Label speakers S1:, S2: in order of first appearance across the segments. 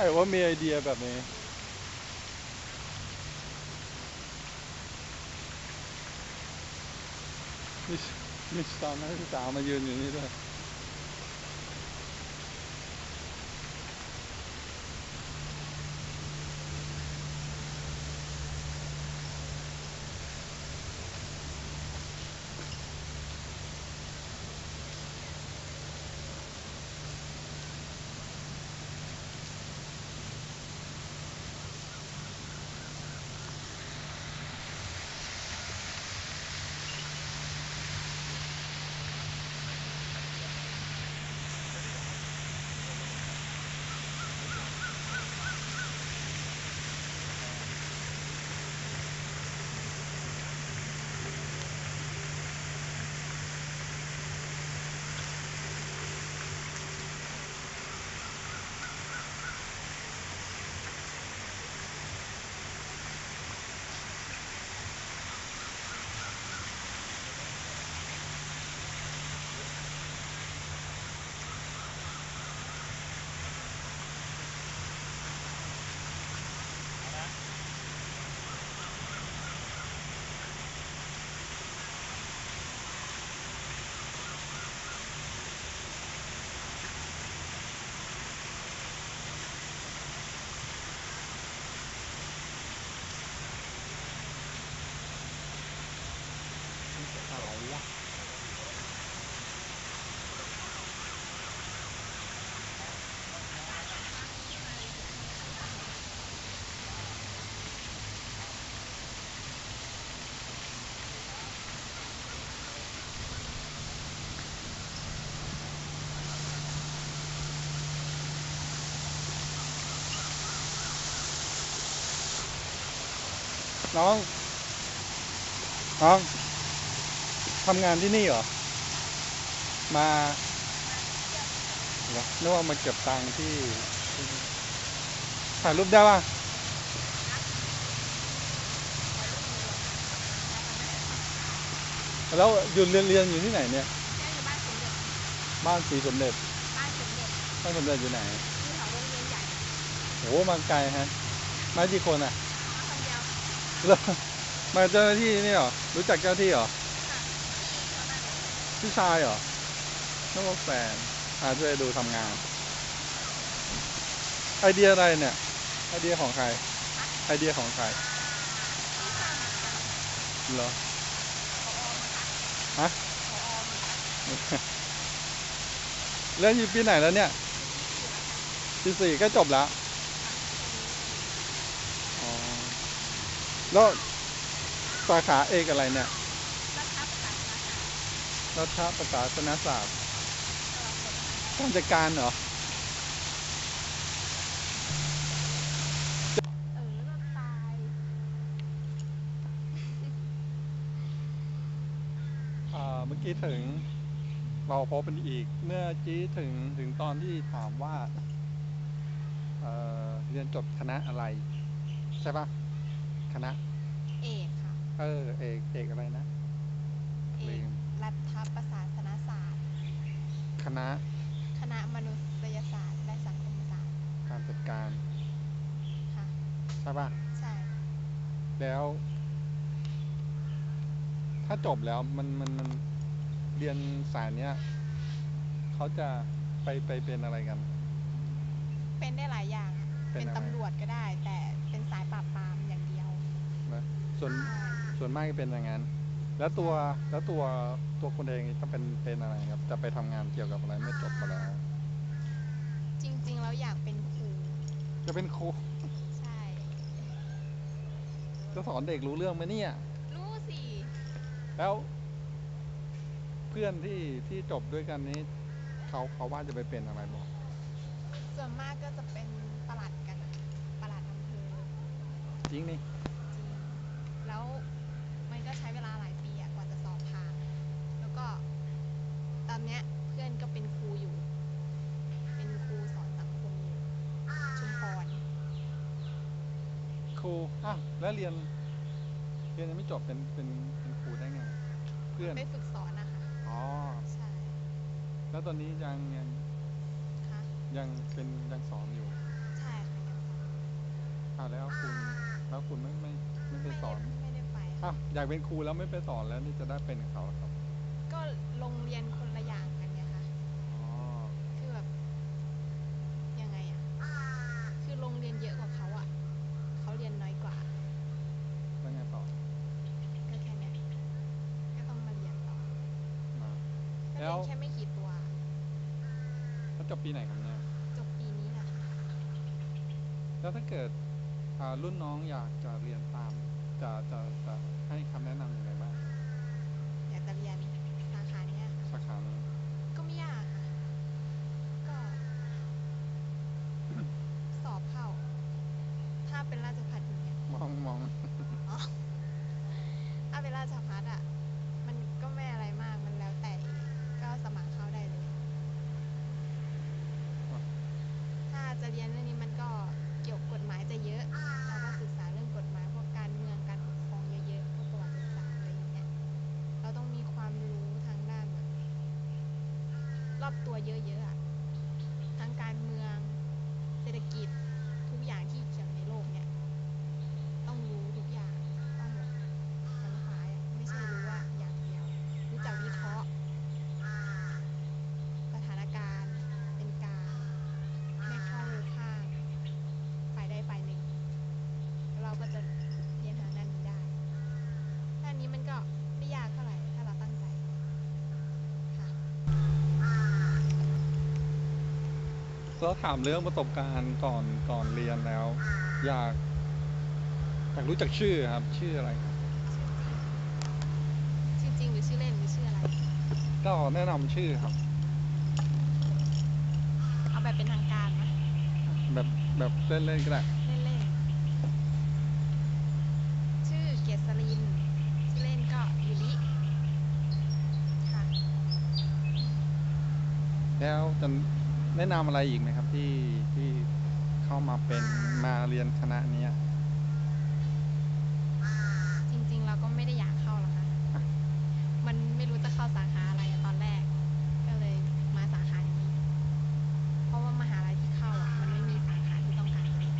S1: รว่ามีไอเดียแบบนี้ มีมีสาวนักศึกษามายืนอยู่นี่ด้วย น้อง น้องทำงานที่นี่เหรอ มาเหรอนึกว่ามาเก็บตังค์ที่ที่นี่ถ่ายรูปได้ป่ะแล้วอยู่เรียนเรียนอยู่ที่ไหนเนี่ย
S2: แม่อยู่บ้านสมเด็จ
S1: บ้านสีสมเด็จ
S2: บ้านสมเด็จ
S1: บ้านสมเด็จอยู่ไหน
S2: ที่แถวโรงเรียนใหญ่
S1: โอ้มาไกลฮะ มากี่คนอะ
S2: มาคนเดียว
S1: แล้วมาเจ้าหน้าที่นี่เหรอ รู้จักเจ้าหน้าที่เหรอพี่ชายเหรอนึกว่าแฟนอาช่วยดูทำงาน ไอเดียอะไรเนี่ย ไอเดียของใคร ไอเดียของใครเหรอฮะเล่นอยู่ปีไหนแล้วเนี่ยปีสี่ก็จบแล้ว อ๋อ แล้วสาขาเอกอะไรเนี่ย
S2: รัฐประศาสนศาสตร์
S1: รัฐประศาสนศาสตร์การจัดการเหรอ
S2: เมื่
S1: อกี้ถึงเราพบเป็นอีก เมื่อกี้ถึงถึงตอนที่ถามว่าเเรียนจบคณะอะไร ใช่ปะ คณะ
S2: เอกค่ะ
S1: เออ เอกเอกอะไรนะ
S2: เอ
S1: ลื
S2: ก
S1: ม
S2: รัฐประศาสนศาสตร์
S1: คณะ
S2: คณะมนุษยศาสตร์ และสังคมศาสตร์
S1: การจัดการ
S2: ค่ะ
S1: ใช่ปะ
S2: ใช่
S1: แล้ว ถ้าจบแล้วมันมันมันเรียนสายเนี้ยเขาจะไปไปเป็นอะไรกัน
S2: เป็นได้หลายอย่างอะ
S1: เป็
S2: เป็นน
S1: อะไร
S2: ตำรวจก็ได้ แต่เป็นสายปราบปรามอย่างเดียว
S1: นะ ส่วน
S2: ใช่
S1: ส่วนมากจะเป็นอย่างนั้น แล้วตัวแล้วตัวตัวคุณเองจะเป็นเป็นอะไรครับ จะไปทำงานเกี่ยวกับอะไรไม่จบมาแล้ว
S2: จริงๆแล้วอยากเป็นครู
S1: จะเป็นครู
S2: ใช่
S1: จะสอนเด็กรู้เรื่องไหมเนี่ย
S2: รู้สิ
S1: แล้ว เพื่อนที่ที่จบด้วยกันนี้ เขาเขาว่าจะไปเป็นอะไรบอก
S2: ส่วนมากก็จะเป็นประหลัดกันประหลัดอำเภอ
S1: จริงนี่
S2: จริง แล้วมันก็ใช้เวลาหลายปีอะกว่าจะสอบผ่านแล้วก็ตอนเนี้ยเพื่อนก็เป็นครูอยู่ เป็นครูสอนสังคมอยู่ชุมพร
S1: ครูอ้าวแล้วเรียน เรียนยังไม่จบเป็นเป็นเป็นครูได้ไง เพื่อน
S2: ไปฝึกสอนนะคะ
S1: อ๋อ
S2: ใช่
S1: แล้วตอนนี้ยังยัง
S2: ค่ะ
S1: ยังเป็นยังสอนอยู่
S2: ใช่ค่ะ
S1: อ่าแล้วคุณแล้วคุณไม่ไม่ไม่ไป
S2: ไม่
S1: ส
S2: ได้
S1: อน
S2: ไม่ ได้ไปค่ะ
S1: อะอยากเป็นครูแล้วไม่ไปสอนแล้วนี่จะได้เป็นกับเขาเหรอครับ
S2: ก็โรงเรียนคนละอย่างกันไงคะ
S1: อ๋อ
S2: คือแบบยังไงอะคือโรงเรียนเยอะกว่าเขาอะเขาเรียนน้อยกว่า
S1: แล้วไงต่อ
S2: ก็แค่เนี้ยก็ต้องมาเรียนต่อ
S1: มา
S2: ก็
S1: แล้
S2: เรี
S1: ว
S2: ยนแค่ไม่กี่ตัว
S1: แล้วจบปีไหนครับเนี่ย
S2: จบปีนี้แหละค่ะ
S1: แล้วถ้าเกิดอ่ารุ่นน้องอยากจะเรียนตามจะจะจะ ให้คำแนะนำยังไงบ้าง
S2: อยากจะเรียนสาขาเนี้ยค่ะ
S1: สาขานี้
S2: ก็ไม่ยากค่ะ ก็ สอบเข้า ถ้าเป็นราชพัฒอย่างเงี้ย
S1: มองมอง
S2: อ๋อถ้าเป็นราชพัฒอะ มันก็ไม่อะไรมาก มันแล้วแต่เองก็สมัครเข้าได้เลย ถ้าจะเรียนเรื่องนี้มันก็เกี่ยวกับกฎหมายจะเยอะ เราก็ศึกษาเรื่องกฎหมายพวกการเมืองการปกครองเยอะๆพวกประวัติศาสตร์อะไรอย่างเงี้ย เราต้องมีความรู้ทางด้านแบบร อบตัวเยอะๆอะทั้งการเมือง เศรษฐกิจ ทุกอย่างที่เกี่ยวในโลกเนี่ย ต้องรู้ทุกอย่าง ต้องแบบขวนขวายอะไม่ใช่รู้ว่าอย่างเดียว รู้จักวิเคราะห์ สถานการณ์เป็นกลางไม่เข้าข้างฝ่ายใดฝ่ายหนึ่ง แล้วเราก็จะเรียนทางด้านนี้ได้ ด้านนี้มันก็ไม่ยากเท่าไหร่ ถ้าเราตั้งใจ ค่ะ
S1: แล้วถามเรื่องประสบการณ์ก่อนก่อนเรียนแล้ว อยากอยากรู้จักชื่อครับ ชื่ออะไรครับ
S2: ชื่อจริงหรือชื่อเล่นหรือชื่ออะไร
S1: ก็แนะนำชื่อครับ
S2: เอาแบบเป็นทางการไหม
S1: แบบแบบเล่นๆก็ได้
S2: เล่นๆ ชื่อเกษริน ชื่อเล่นก็ยูริค่ะ
S1: แล้วจะ แนะนำอะไรอีกไหมครับที่ที่เข้ามาเป็นมาเรียนคณะเนี้ย
S2: จริงๆ เราก็ไม่ได้อยากเข้าหรอกค่ะ มันไม่รู้จะเข้าสาขาอะไรอะตอนแรก ก็เลยมาสาขานี้ เพราะว่ามหาลัยที่เข้าอะ มันไม่มีสาขาที่ต้องการเรียน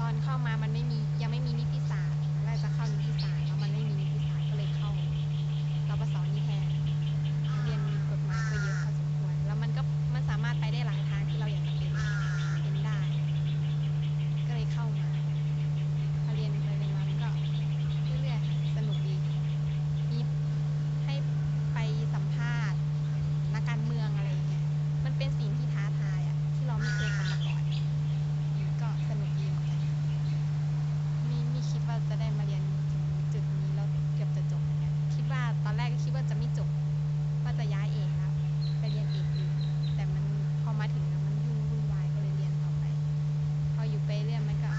S2: ตอนเข้ามามันไม่มียังไม่มีนิติศาสตร์แรกจะเข้านิติศาสตร์แล้วมันไม่มีนิติศาสตร์ก็เลยเข้าเราประสอนนี่แทน เรียนกฎหมายก็เยอะพอสมควร แล้วมันก็มันสามารถไปได้หลายทางที่เราอยากจะเป็นเป็นได้ ก็เลยเข้ามา พอเรียนไปเรียนมามันก็เรื่อยๆ สนุกดี มีให้ไปสัมภาษณ์นักการเมืองอะไรอย่างเงี้ย มันเป็นสิ่งที่ท้าทายอะที่เราไม่เคยทำมาก่อน ก็สนุกดีเหมือนกันไม่ไม่คิดว่าจะได้มาเรียนถึงจุดนี้แล้วเกือบจะจบเหมือนกันคิดว่าตอนแรกก็คิดว่าจะไม่จบ ว่าจะย้ายเอกแล้วไปเรียนเอกอื่นแต่มันพอมาถึงแล้วมันยุ่งวุ่นวายก็เลยเรียนต่อไป พออยู่ไปเรื่อยมันก็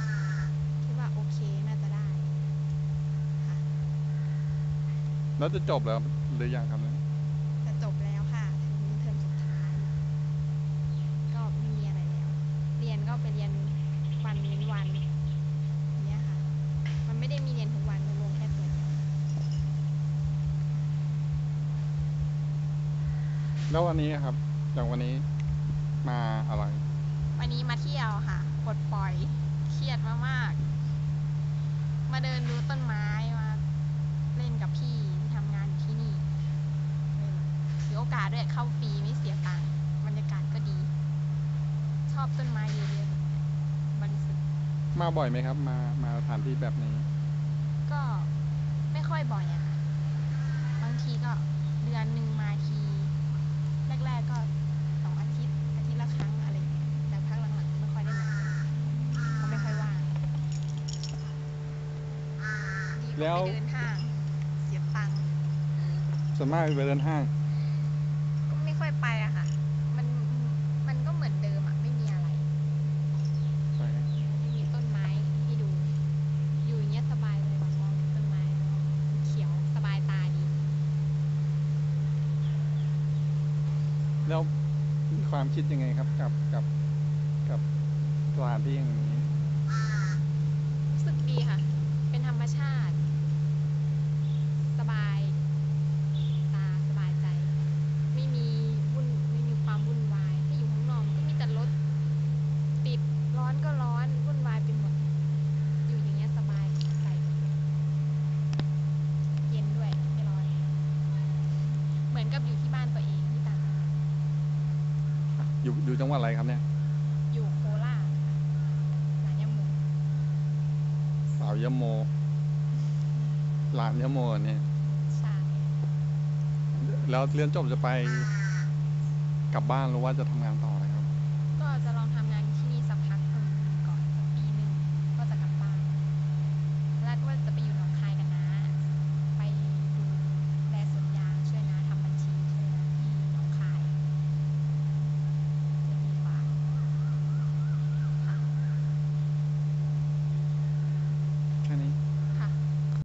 S2: คิดว่าโอเคน่าจะได้ค่ะ
S1: แล้วจะจบแล้วหรือยังครับเนี่ย
S2: จะจบแล้วค่ะถึงเทอมสุดท้าย ก็ไม่มีอะไรแล้ว เรียนก็ไปเรียนวันเว้นวันอย่างเนี้ยค่ะ มันไม่ได้มีเรียนทุกวันมันลงแค่ตัวเดียว
S1: แล้ววันนี้ครับอย่างวันนี้มาอะไร
S2: วันนี้มาเที่ยวค่ะปลดปล่อย เครียดมากๆมาเดินดูต้นไม้มาเล่นกับพี่ที่ทำงานอยู่ที่นี่เออถือโอ กาสด้วยเข้าฟรีไม่เสียตังค์บรรยากาศก็ดี ชอบต้นไม้เยอะๆบริสุทธิ์
S1: มาบ่อยไหมครับ มามาสถานที่แบบนี้
S2: ก็ไม่ค่อยบ่อยอะค่ะบางทีก็เดือนหนึ่งมาที แรกๆก็สองอาทิตย์อาทิตย์ละครั้งอะไรอย่างเงี้ยแต่พักหลังๆไม่ค่อยได้มาเพราะไม่ค่อยว่างดีก
S1: แล้
S2: ว่าวไปเดินห้าง เสียตังค์
S1: ส่วนมากไปเดินห้าง
S2: ก็ไม่ค่อยไปอะค่ะ มันมันก็เหมือนเดิมอะไม่มีอะไร ไม่มีต้นไม้ให้ดู อยู่อย่างเงี้ยสบายเลยแบบมองต้นไม้เขียวสบายตาดี
S1: แล้วมีความคิดยังไงครับกับกับกับสถานที่อย่างนี้
S2: รู้สึกดีค่ะ เป็นธรรมชาติ สบาย ตาสบายใจ ไม่มีวุ่นไม่มีความวุ่นวาย ถ้าอยู่ข้างนอกก็มีแต่รถ ติดร้อนก็ร้อน วุ่นวายไปหมด
S1: อยู่อยู่จังหวัดอะไรครับเนี่ย
S2: อยู่โคราชหลานยาโม
S1: สาวยโมหลานยโมเนี่ย
S2: ใช่
S1: แล้วเรียนจบจะไปกลับบ้านหรือว่าจะทำงานต่อ